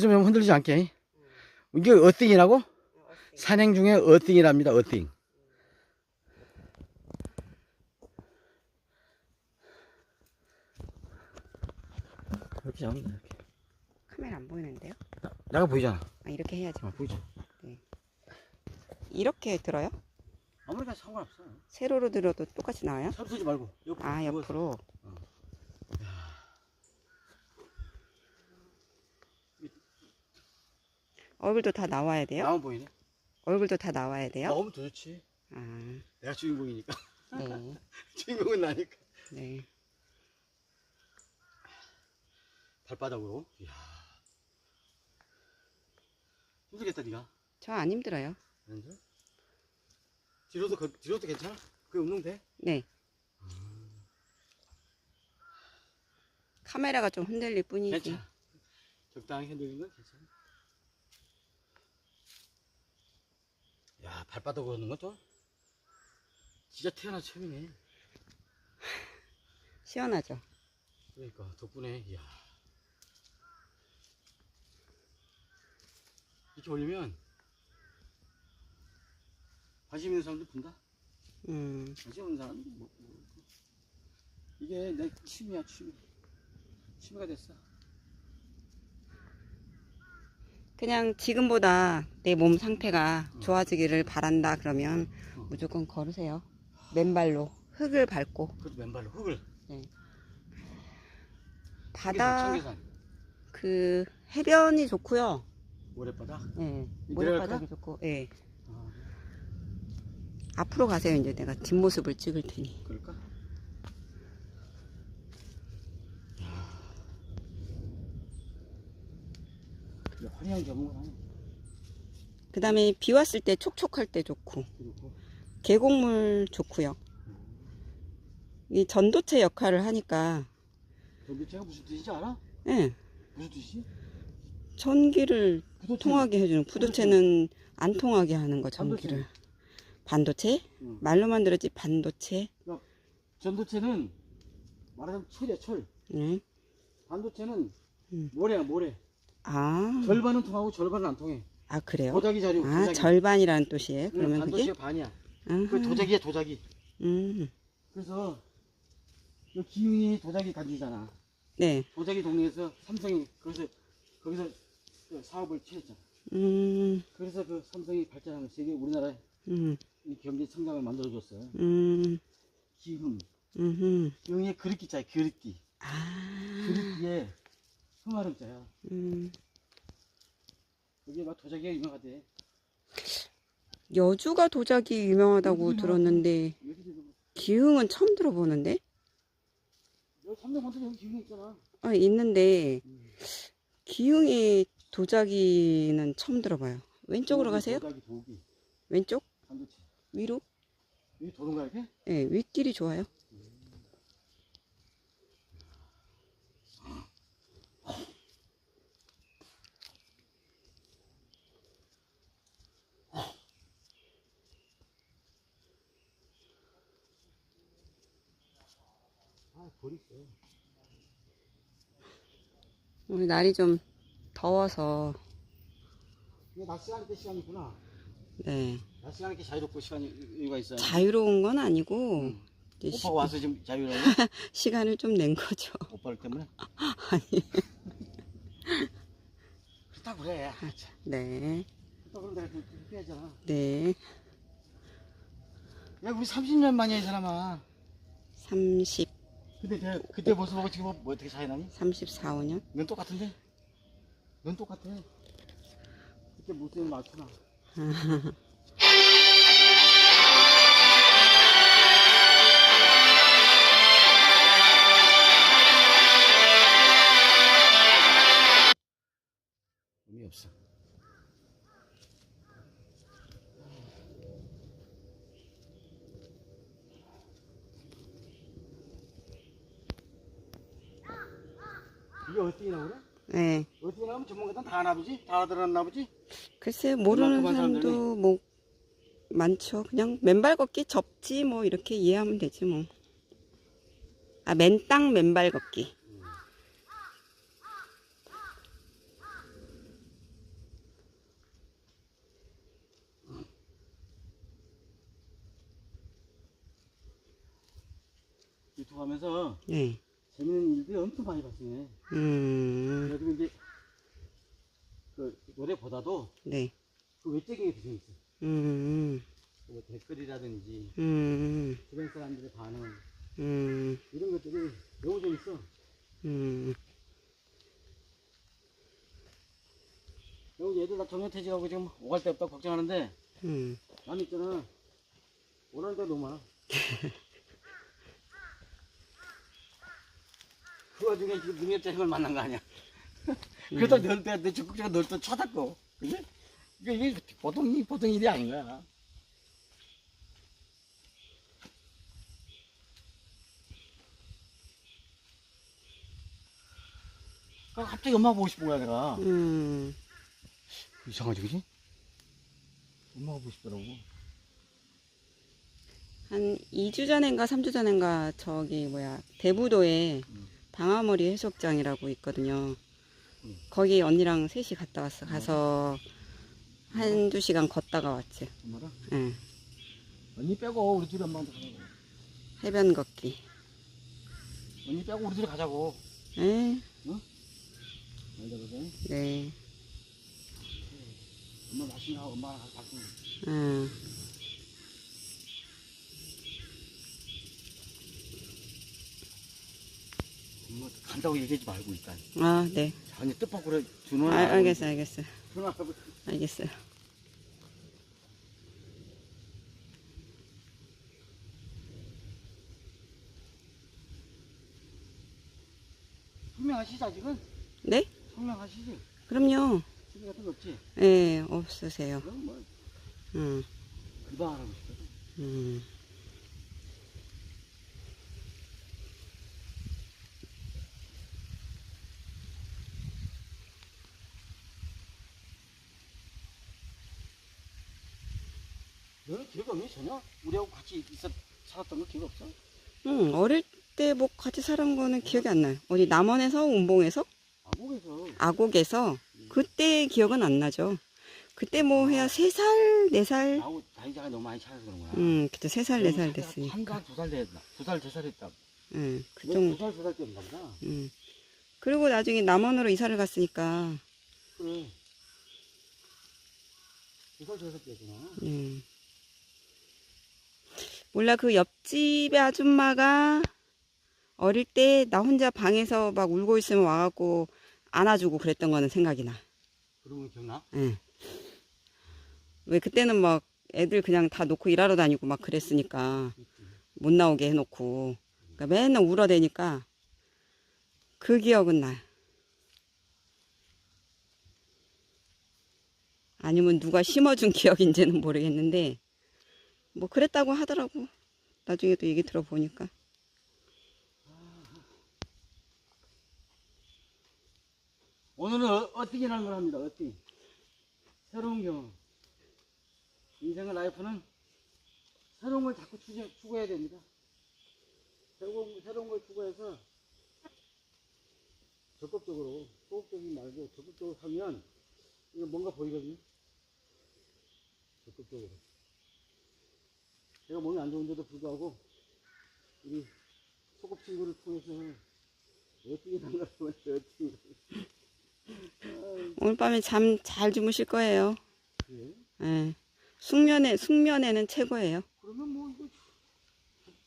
좀 흔들리지 않게. 이게 어띵이라고? 산행 중에 어띵이랍니다. 어띵. 이렇게 잡으면 돼. 이렇게. 카메라 안 보이는데요? 내가 보이잖아. 아, 이렇게 해야죠. 어, 보이죠? 이렇게 들어요? 아무래도 상관없어. 세로로 들어도 똑같이 나와요? 서두지 말고. 옆으로. 아, 누워서. 옆으로. 얼굴도 다 나와야 돼요? 나만 보이네. 얼굴도 다 나와야 돼요? 나오면 더 좋지. 아, 내가 주인공이니까. 네. 주인공은 나니까. 네. 발바닥으로. 이야. 힘들겠다, 니가. 저 안 힘들어요. 왠지? 뒤로도, 거- 뒤로도 괜찮아? 그 운동 돼? 네. 카메라가 좀 흔들릴 뿐이지. 괜찮아. 적당히 흔들리는 건 괜찮아. 야, 발바닥 오는 것도 진짜 태어나 처음이네. 시원하죠? 그러니까, 덕분에, 이야. 이렇게 올리면 관심 있는 사람들 본다? 음, 관심 없는 사람들 뭐, 뭐. 이게 내 취미야, 취미. 취미가 됐어. 그냥 지금보다 내 몸 상태가 음. 좋아지기를 바란다 그러면 음. 무조건 걸으세요. 맨발로 흙을 밟고 그것도 맨발로 흙을. 바다 청계산, 그 해변이 좋고요. 모래바닥. 예, 내려갈까? 모래바닥이 좋고, 예. 아, 앞으로 가세요. 이제 내가 뒷모습을 찍을 테니. 그럴까? 화려한 하네. 그 다음에 비 왔을 때 촉촉할 때 좋고, 그리고 계곡물 좋고요. 이 전도체 역할을 하니까, 전도체가 무슨 뜻인지 알아? 예, 무슨 뜻이? 전기를 부도체. 통하게 해주는 부도체는 안 통하게 하는 거 전기를. 반도체? 응. 말로만 들었지 반도체. 전도체는 말하자면 철이야, 철. 네. 반도체는 음. 모래야, 모래. 아, 절반은 통하고 절반은 안 통해. 아 그래요? 도자기 자료. 아 도자기. 절반이라는 뜻이에요. 응, 그러면 그게? 반이야. 아하. 그 도자기야, 도자기. 음, 그래서 이 기운이 도자기 간주잖아. 네. 도자기 동네에서 삼성이 거기서 거기서 그 사업을 취했잖아. 음, 그래서 그 삼성이 발전하는 세계 우리나라에 음, 이 경제 성장을 만들어줬어요. 음, 기흥, 음, 여기에 그릇기자야 그릇기. 아, 그릇기에 흠화름자야. 음. 여기 막 도자기가 유명하대. 여주가 도자기 유명하다고 여기 들었는데 여기도 기흥은 처음 들어보는데? 여기 삼성만도 여기 기흥 있잖아. 아 있는데 음. 기흥의 도자기는 처음 들어봐요. 왼쪽으로 가세요? 도자기 도기 왼쪽? 반도체. 위로? 여기 도는가 이렇게? 네, 윗길이 좋아요. 오늘 날이 좀 더워서 이게 낮 시간 때 시간이구나. 네낮 시간 이렇게 자유롭고 시간이 이유가 있어요. 자유로운 건 아니고 응. 이제 시, 오빠가 와서 지금 자유로워? 시간을 좀 낸 거죠. 오빠를 때문에? 아니 그렇다 그래. 아, 참. 네 그렇다 그럼 내가 좀 해야잖아. 네. 야 우리 30년 만이야 이 사람아. 30, 근데 내가 그때 모습하고 지금 뭐 어떻게 차이 나니? 34, 5년? 넌 똑같은데? 넌 똑같아. 그때 모습이 많구나. 이게 어떻게 나오래? 예. 어떻게 나오면 전문가들 다 나보지? 다 들었나 보지? 글쎄 모르는 사람도 뭐 많죠. 그냥 맨발 걷기 접지 뭐 이렇게 이해하면 되지 뭐. 아 맨땅 맨발 걷기. 하면서 네. 엄청 많이 발생해. 음, 그래가지고 이제 그 노래보다도 네. 그 외적인 게더 재밌어. 음, 뭐 댓글이라든지 음, 주변 사람들의 반응 음, 이런 것들이 너무 재밌어. 음. 여기 얘들 다 정년퇴직하고 지금 오갈 데 없다고 걱정하는데 음. 난 있잖아 오라는 데가 너무 많아. 그 와중에 지금 능력자 형을 만난 거 아니야. 그래도 널 때, 내 적극적으로 널또 쳐닫고, 그지? 이게, 이게 보통, 이 보통 일이 아닌 거야. 그러니까 갑자기 엄마 보고 싶은 거야, 내가. 음, 이상하지, 그지? 엄마가 보고 싶더라고. 한 2주 전인가 3주 전인가 저기 뭐야 대부도에 음. 방아머리 해수욕장이라고 있거든요. 음. 거기 언니랑 셋이 갔다 왔어. 가서 한두 시간 걷다가 왔지. 엄마랑? 응. 언니 빼고 우리 둘이 엄마한테 가자고. 해변 걷기. 언니 빼고 우리 둘이 가자고. 에? 알자거든. 네. 엄마 맛있는 거 엄마랑 같이 응. 엄마 간다고 얘기하지 말고 일단. 아, 네. 아니 뜻밖으로 준호는 아, 알겠어, 알겠어. 준호하고 알겠어요. 설명하시지 아직은? 네? 설명하시지? 그럼요. TV 같은 거 없지? 예, 없으세요. 그럼 뭐 응, 금방 하라고 싶거든. 음. 너는 기억 없니 전혀? 우리하고 같이 있었 살았던 거 기억 없어? 응, 어릴 때 뭐 같이 살은 거는 기억이 안 나요. 어디 남원에서, 운봉에서, 아국에서 아곡에서, 그때 기억은 안 나죠. 그때 뭐 해야 세 살, 네 살? 나하고 나이자가 너무 많이 차서 그런 거야. 응, 그때 세 살, 네 살 됐으니까. 한달 두살 됐나? 두살 세살 했다. 응, 그너 정도. 두살 세 살 때였나 보다. 응. 그리고 나중에 남원으로 이사를 갔으니까, 그래. 두살 세 살 때였구나. 음. 몰라, 그 옆집의 아줌마가 어릴 때 나 혼자 방에서 막 울고 있으면 와갖고 안아주고 그랬던 거는 생각이 나. 그러면 기억나? 응. 왜 그때는 막 애들 그냥 다 놓고 일하러 다니고 막 그랬으니까 못 나오게 해놓고 그러니까 맨날 울어대니까 그 기억은 나. 아니면 누가 심어준 기억인지는 모르겠는데 뭐 그랬다고 하더라고. 나중에 또 얘기 들어보니까. 오늘은 어, 어떻게라는 걸 합니다. 어떻게? 새로운 경험. 인생의 라이프는 새로운 걸 자꾸 추구, 추구해야 됩니다. 새로운, 새로운 걸 추구해서 적극적으로, 소극적인 말고 적극적으로 하면 이거 뭔가 보이거든요. 적극적으로. 제가 몸이 안 좋은데도 불구하고 우리 소꿉 친구를 통해서 어떻게 난가를 어떻게 오늘 밤에 잠 잘 주무실 거예요. 예? 예. 숙면에 숙면에는 최고예요. 그러면 뭐 이거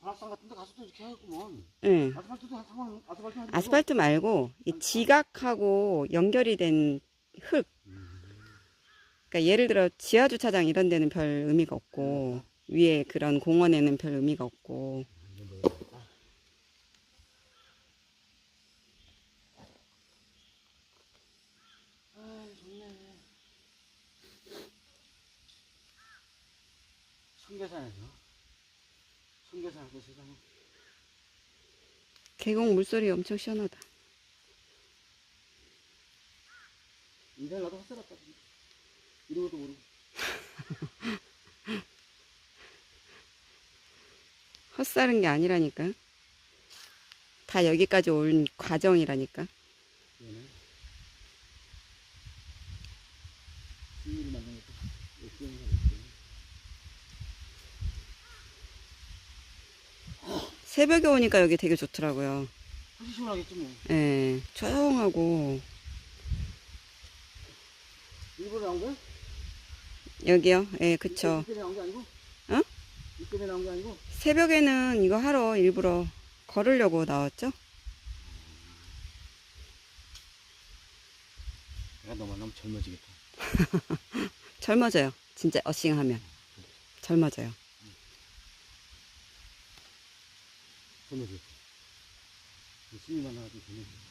관악산 같은 데 가서도 이렇게 하겠구먼 예. 아스팔트도 상관 아스팔트 하지 아스팔트 말고 이 지각하고 연결이 된 흙. 그러니까 예를 들어 지하 주차장 이런 데는 별 의미가 없고 위에 그런 공원에는 별 의미가 없고. 아 좋네 청계산에서 청계산에서 세상에 계곡 물소리 엄청 시원하다. 인생 나도 헛살았다 이런 것도 모르고 헛사는 게 아니라니까. 다 여기까지 온 과정이라니까. 새벽에 오니까 여기 되게 좋더라고요. 시원하겠지 뭐. 예, 조용하고 일부러 나온 거야? 여기요. 예, 그쵸. 이 때문에 나온 게 아니고? 어? 이 때문에 나온 게 아니고? 새벽에는 이거 하러 일부러 걸으려고 나왔죠. 내가 너 만나면 젊어지겠다. 젊어져요. 진짜 어싱하면 젊어져요. 젊어지겠다. 열심히 만나가지고 젊어지겠다.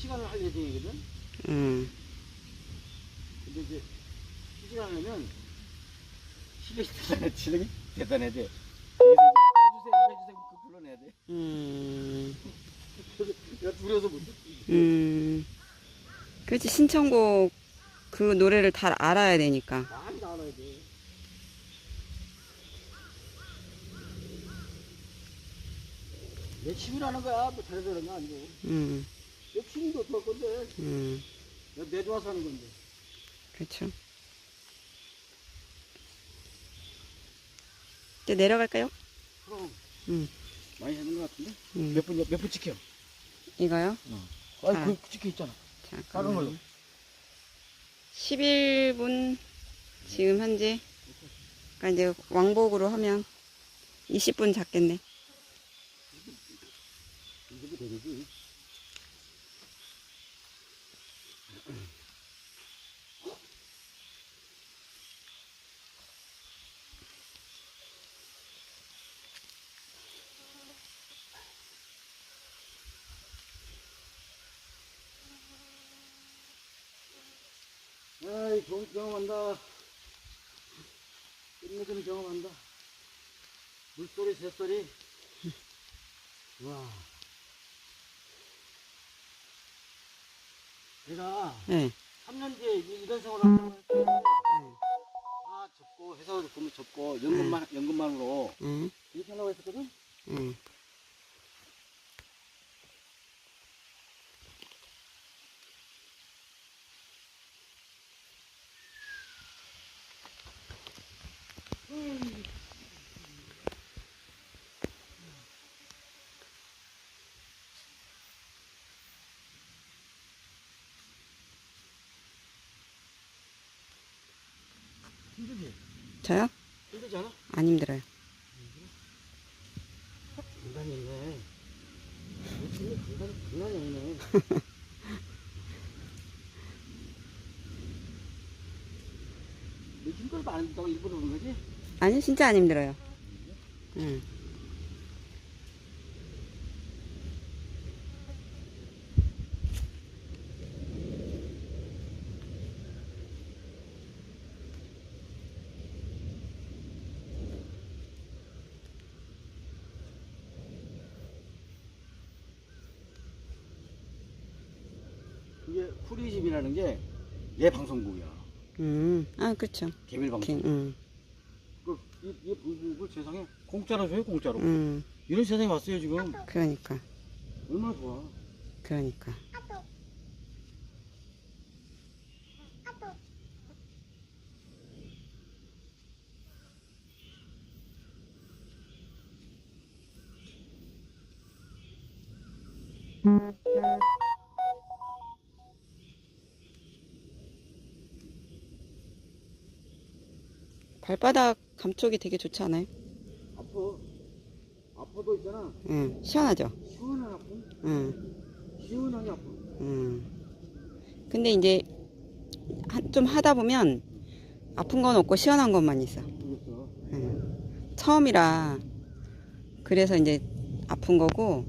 시간을 할 예정이거든? 음, 근데 이제 실시간을 하려면 실력이 대단해, 실력이 대단해야 돼. 해주세요, 해주세요, 그 불러내야 돼. 음, 내가 두려워서 못 듣. 음. 그렇지 신청곡 그 노래를 다 알아야 되니까. 많이 나와야 돼. 내 취미로 하는 거야. 뭐 그런 거 아니고. 음, 내 취미도 어떡할 건데. 음, 내 좋아서 하는 건데. 그렇죠. 이제 내려갈까요? 그럼. 음. 많이 하는 것 같은데? 음. 몇 분, 몇 분 찍혀? 이거요? 아니, 아. 그, 그 찍혀 있잖아. 작은 걸로. 잠깐만요. 11분 지금 현재 그러니까 이제 왕복으로 하면 20분 잡겠네. 이게 되지. 아이, 경험한다. 끝내주는 경험한다. 물소리, 새소리. 와. 내가 네. 3년 뒤에 이- 이런 생활을 하려고 했는데, 다 접고, 회사도 보면 접고, 연금만, 연금만으로 응, 이렇게 하려고 했었거든? 응. 힘들지? 저요? 힘들지 않아? 안 힘들어요. 간단히, 장난이 아니네. 너 힘들도 안 된다고 일부러 그런 거지? 아니 진짜 안 힘들어요. 응. 그게 프리즘이라는 게 내 방송국이야. 음, 아 그렇죠. 개별 방송. 긴, 음, 그, 이, 이 방송국을 세상에 공짜로 줘요, 공짜로. 음, 이런 세상에 왔어요, 지금. 그러니까, 얼마나 좋아. 그러니까. 발바닥 감촉이 되게 좋지 않아요? 아파. 아파도 있잖아. 응, 시원하죠? 시원한 아픔. 응, 시원하게 아파. 응. 근데 이제 한- 좀 하다 보면 아픈 건 없고 시원한 것만 있어. 모르겠어. 응. 처음이라 그래서 이제 아픈 거고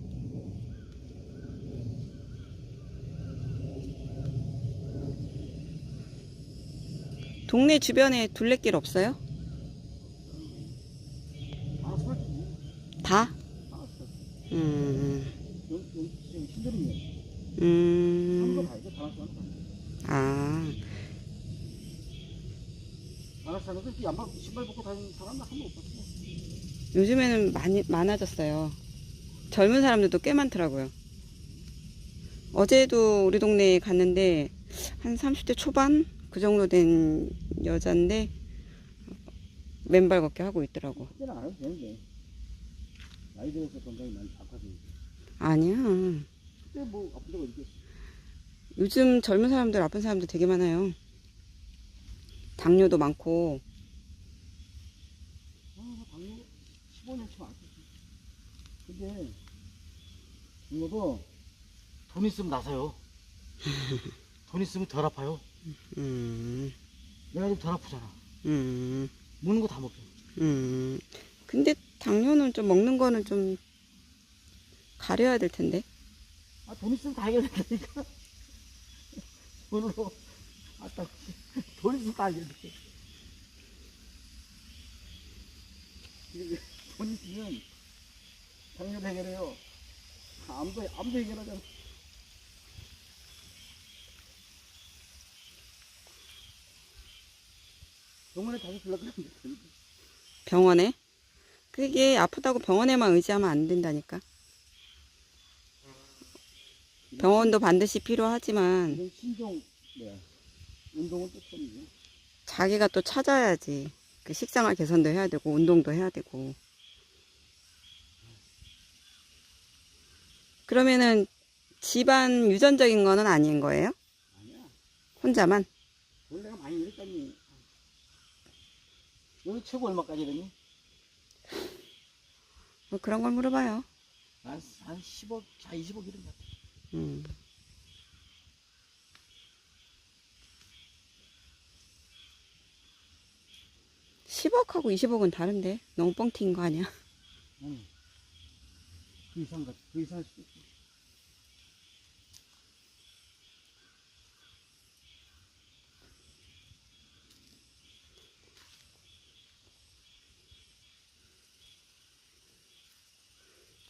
동네 주변에 둘레길 없어요? 아스팔트. 다? 음, 음. 아. 요즘에는 많이 많아졌어요. 젊은 사람들도 꽤 많더라고요. 어제도 우리 동네에 갔는데 한 30대 초반 그 정도 된 여잔데 맨발 걷기 하고 있더라고. 그때는 안 해도 되는데. 나이 들어서 건강이 많이 아파서. 아니야. 그때 뭐 아픈 데가 있겠어. 요즘 젊은 사람들 아픈 사람들 되게 많아요. 당뇨도 많고 아, 당뇨 15년 치면 안 되지. 근데 이거도 돈 있으면 나서요. 돈 있으면 덜 아파요. 음, 내가 좀 덜 아프잖아. 음, 먹는 거 다 먹죠. 음. 당뇨는 좀 먹는 거는 좀 가려야 될 텐데. 아, 돈 있으면 다 해결된다니까. 돈으로. 아따, 돈 있으면 다 해결돼. 돈 있으면 당뇨 해결해요. 암도, 암도 해결하잖아. 병원에 다시 불러가면 돼. 병원에? 그게 아프다고 병원에만 의지하면 안 된다니까. 병원도 반드시 필요하지만 신종, 뭐야. 운동은 또 처음이죠. 자기가 또 찾아야지. 그 식생활 개선도 해야 되고 운동도 해야 되고. 그러면은 집안 유전적인 거는 아닌 거예요? 아니야. 혼자만? 돈 내가 많이 잃었다니. 여기 최고 얼마까지 이랬니? 뭐 그런 걸 물어봐요. 한, 한 10억, 자 20억 이런 것 같아. 음. 십억하고 20억은 다른데 너무 뻥튀기인 거 아니야? 아니. 그 이상 같, 그 이상 할 수도 있어.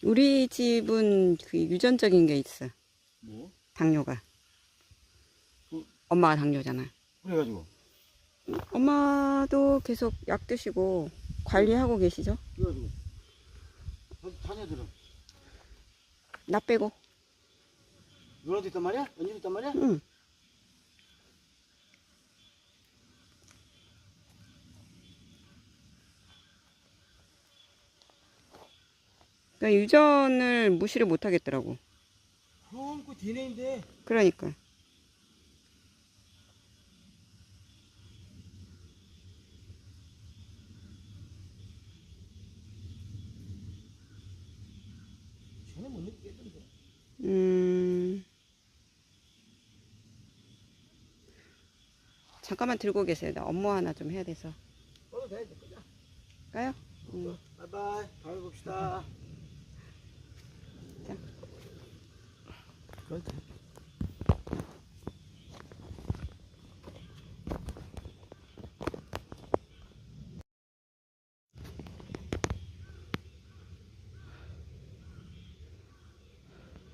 우리 집은 그 유전적인 게 있어. 뭐? 당뇨가. 그- 엄마가 당뇨잖아. 그래가지고. 엄마도 계속 약 드시고 관리하고 계시죠? 그래가지고. 자- 자녀들은? 나 빼고. 누나도 있단 말이야? 언니도 있단 말이야? 응. 그러니까 유전을 무시를 못 하겠더라고. 그럼 그 DNA인데. 그러니까. 전혀 못 느끼겠던데. 음. 잠깐만 들고 계세요. 나 업무 하나 좀 해야 돼서. 꺼도 돼, 이제 끄자. 까요? 음. 바이바이. 다음에 봅시다. 자. 그래, 돼.